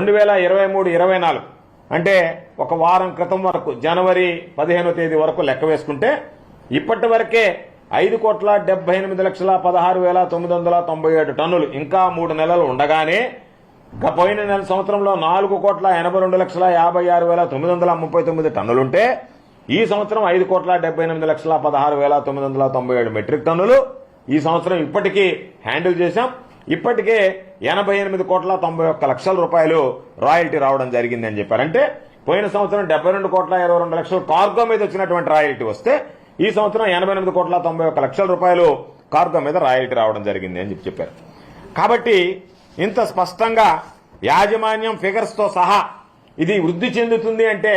రెండు వేల ఇరవై మూడు ఇరవై నాలుగు. అంటే ఒక వారం క్రితం వరకు జనవరి పదిహేనో తేదీ వరకు లెక్క వేసుకుంటే ఇప్పటి వరకే ఐదు కోట్ల డెబ్బై ఎనిమిది లక్షల పదహారు వేల తొమ్మిది వందల తొంభై ఏడు టన్నులు ఇంకా మూడు నెలలు ఉండగానే పోయిన నెల సంవత్సరంలో నాలుగు కోట్ల ఎనభై రెండు లక్షల యాభై ఆరు వేల తొమ్మిది వందల ముప్పై తొమ్మిది టన్నులుంటే ఈ సంవత్సరం ఐదు కోట్ల డెబ్బై ఎనిమిది లక్షల పదహారు వేల తొమ్మిది వందల తొంభై ఏడు మెట్రిక్ టన్నులు. ఈ సంవత్సరం ఇప్పటికీ హ్యాండిల్ చేశాం. ఇప్పటికే ఎనభై ఎనిమిది కోట్ల తొంభై ఒక్క లక్షల రూపాయలు రాయల్టీ రావడం జరిగింది అని చెప్పారు. అంటే పోయిన సంవత్సరం డెబ్బై రెండు కోట్ల ఇరవై రెండు లక్షలు కార్గో మీద వచ్చినటువంటి రాయల్టీ వస్తే ఈ సంవత్సరం ఎనభై ఎనిమిది కోట్ల తొంభై ఒక్క లక్షల రూపాయలు కార్గో మీద రాయల్టీ రావడం జరిగింది అని చెప్పి చెప్పారు. కాబట్టి ఇంత స్పష్టంగా యాజమాన్యం ఫిగర్స్తో సహా ఇది వృద్ధి చెందుతుంది అంటే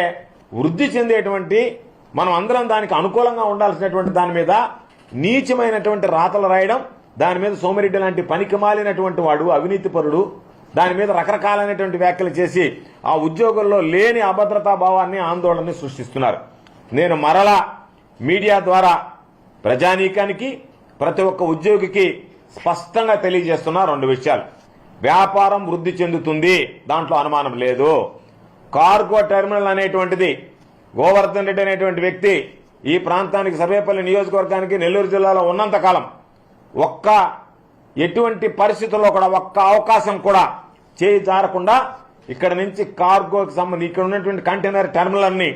వృద్ధి చెందేటువంటి మనం అందరం దానికి అనుకూలంగా ఉండాల్సినటువంటి దాని మీద నీచమైనటువంటి రాతలు రాయడం దాని మీద సోమిరెడ్డి లాంటి పనికి మాలినటువంటి వాడు అవినీతిపరుడు దాని మీద రకరకాలైనటువంటి వ్యాఖ్యలు చేసి ఆ ఉద్యోగుల్లో లేని అభద్రతా భావాన్ని ఆందోళనని సృష్టిస్తున్నారు. నేను మరలా మీడియా ద్వారా ప్రజానీకానికి ప్రతి ఒక్క ఉద్యోగికి స్పష్టంగా తెలియజేస్తున్నా రెండు విషయాలు. వ్యాపారం వృద్ధి చెందుతుంది దాంట్లో అనుమానం లేదు. కార్గో టెర్మినల్ అనేటువంటిది గోవర్ధన్ రెడ్డి అనేటువంటి వ్యక్తి ఈ ప్రాంతానికి సర్వేపల్లి నియోజకవర్గానికి నెల్లూరు జిల్లాలో ఉన్నంత కాలం ఒక్క ఎటువంటి పరిస్థితుల్లో కూడా ఒక్క అవకాశం కూడా చేయి జారకుండా ఇక్కడ నుంచి కార్గోకి సంబంధించి ఇక్కడ ఉన్నటువంటి కంటైనర్ టెర్మినల్ అన్ని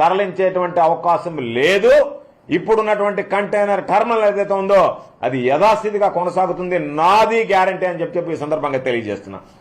తరలించేటువంటి అవకాశం లేదు. ఇప్పుడున్నటువంటి కంటైనర్ టెర్మినల్ ఏదైతే ఉందో అది యథాస్థితిగా కొనసాగుతుంది. నాది గ్యారంటీ అని చెప్పి చెప్పి ఈ సందర్భంగా తెలియజేస్తున్నా.